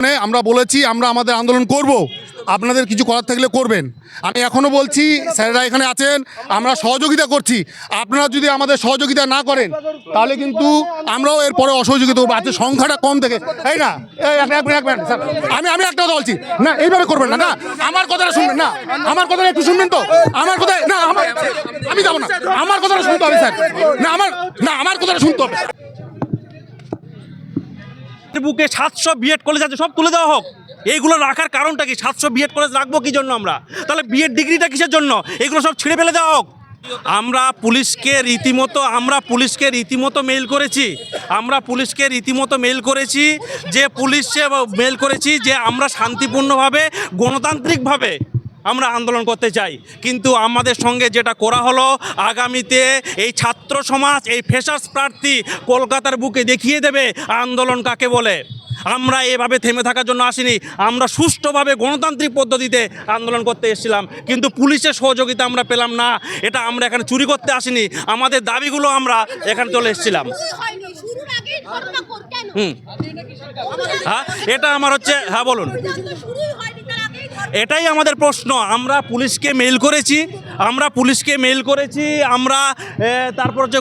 মানে আমরা বলেছি আমরা আমাদের আন্দোলন করব। আপনাদের কিছু করার থাকলে করবেন। আমি এখনও বলছি, স্যারেরা এখানে আছেন, আমরা সহযোগিতা করছি। আপনারা যদি আমাদের সহযোগিতা না করেন, তাহলে কিন্তু আমরাও এরপরে অসহযোগিতা করব। আজকে সংখ্যাটা কম থেকে এই না। আমি আমি একটা কথা বলছি। না, এইভাবে করবেন না না, আমার কথাটা শুনবেন, না, আমার কথাটা একটু শুনবেন তো? আমার কথা, না, আমার আমি যাব না, আমার কথাটা শুনতে হবে, স্যার। না, আমার না, আমার কথাটা শুনতে হবে। বুকে সাতশো বিএড কলেজ আছে, সব তুলে দেওয়া হোক। এইগুলো রাখার কারণটা কি? সাতশো বিএড কলেজ রাখব কি জন্য আমরা? তাহলে বিএড ডিগ্রিটা কিসের জন্য? এগুলো সব ছিঁড়ে ফেলে দেওয়া হোক। আমরা পুলিশকে রীতিমতো, আমরা পুলিশকে রীতিমতো মেল করেছি। আমরা পুলিশকে রীতিমতো মেল করেছি যে পুলিশে মেল করেছি যে আমরা শান্তিপূর্ণভাবে, গণতান্ত্রিকভাবে আমরা আন্দোলন করতে চাই। কিন্তু আমাদের সঙ্গে যেটা করা হলো আগামীতে এই ছাত্র সমাজ এই ফেসার্স প্রার্থী কলকাতার বুকে দেখিয়ে দেবে আন্দোলন কাকে বলে। আমরা এভাবে থেমে থাকার জন্য আসিনি। আমরা সুষ্ঠুভাবে গণতান্ত্রিক পদ্ধতিতে আন্দোলন করতে এসেছিলাম। কিন্তু পুলিশের সহযোগিতা আমরা পেলাম না। এটা আমরা এখানে চুরি করতে আসিনি। আমাদের দাবিগুলো আমরা এখানে চলে এসেছিলাম। হুম। হ্যাঁ এটা আমার হচ্ছে হ্যাঁ বলুন। এটাই আমাদের প্রশ্ন। আমরা পুলিশকে মেইল করেছি আমরা পুলিশকে মেইল করেছি আমরা তারপর যে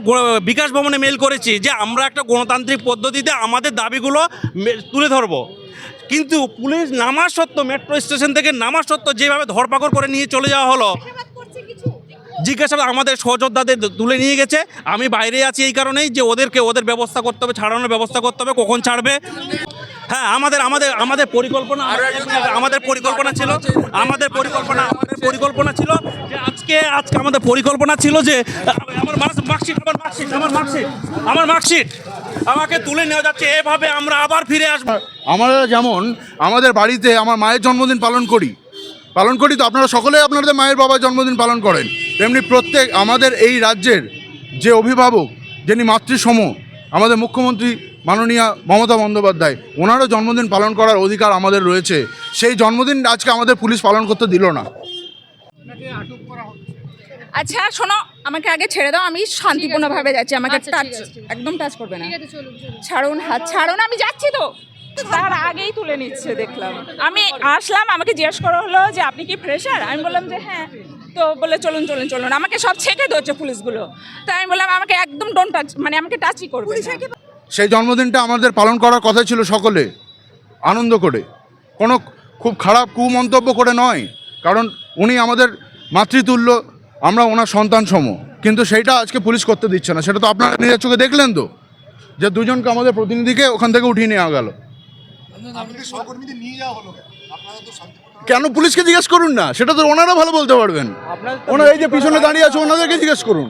বিকাশ ভবনে মেল করেছি যে আমরা একটা গণতান্ত্রিক পদ্ধতিতে আমাদের দাবিগুলো তুলে ধরবো। কিন্তু পুলিশ নামা সত্ত্বেও মেট্রো স্টেশন থেকে নামা সত্ত্বেও যেভাবে ধরপাকড় করে নিয়ে চলে যাওয়া হলো জিজ্ঞাসাবাদ আমাদের সহযোদ্ধাদের তুলে নিয়ে গেছে। আমি বাইরে আছি এই কারণেই যে ওদেরকে ওদের ব্যবস্থা করতে হবে ছাড়ানোর ব্যবস্থা করতে হবে কখন ছাড়বে। হ্যাঁ আমাদের আমাদের আমাদের পরিকল্পনা আমাদের পরিকল্পনা ছিল আমাদের পরিকল্পনা আমাদের পরিকল্পনা ছিল যে আজকে আজকে আমাদের পরিকল্পনা ছিল যে আমার মার্কশিট আমার মার্কশিট আমার মার্কশিট আমার মার্কশিট আমাকে তুলে নেওয়া যাচ্ছে এভাবে আমরা আবার ফিরে আসব। আমরা যেমন আমাদের বাড়িতে আমার মায়ের জন্মদিন পালন করি পালন করি তো আপনারা সকলে আপনাদের মায়ের বাবার জন্মদিন পালন করেন। তেমনি প্রত্যেক আমাদের এই রাজ্যের যে অভিভাবক যিনি মাতৃসম আমাদের মুখ্যমন্ত্রী মাননীয়া মমতা বন্দ্যোপাধ্যায় ওনারও জন্মদিন পালন করার অধিকার আমাদের রয়েছে। সেই জন্মদিন আজকে আমাদের পুলিশ পালন করতে দিল না। আচ্ছা শোনো আমাকে আগে ছেড়ে দাও আমি শান্তিপূর্ণভাবে যাচ্ছি আমাকে আচ্ছা, টাচ। একদম টাচ করবে না। ছাড়ুন হাত ছাড়ুন আমি যাচ্ছি তো। তার আগেই তুলে নিচ্ছে দেখলাম। আমি আসলাম আমাকে জিজ্ঞেস করা হলো যে আপনি কি ফ্রেশার আমি বললাম যে হ্যাঁ। তো বলে চলুন চলুন চলুন। আমাকে সব ছেঁকে দিচ্ছে পুলিশগুলো। তাই আমি বললাম আমাকে একদম ডোন্ট টাচ মানে আমাকে টাচই করবে না। সেই জন্মদিনটা আমাদের পালন করার কথা ছিল সকলে আনন্দ করে। কোনো খুব খারাপ কুমন্তব্য করে নয় কারণ উনি আমাদের মাতৃতুল্য আমরা ওনার সন্তান সম। কিন্তু সেইটা আজকে পুলিশ করতে দিচ্ছে না সেটা তো আপনারা নিজের চোখে দেখলেন তো যে দুজনকে আমাদের প্রতিনিধিকে ওখান থেকে উঠিয়ে নেওয়া গেল। কেন পুলিশকে জিজ্ঞেস করুন না? সেটা তো ওনারা ভালো বলতে পারবেন। ওনারা এই যে পিছনে দাঁড়িয়ে আছে ওনাদেরকে জিজ্ঞেস করুন।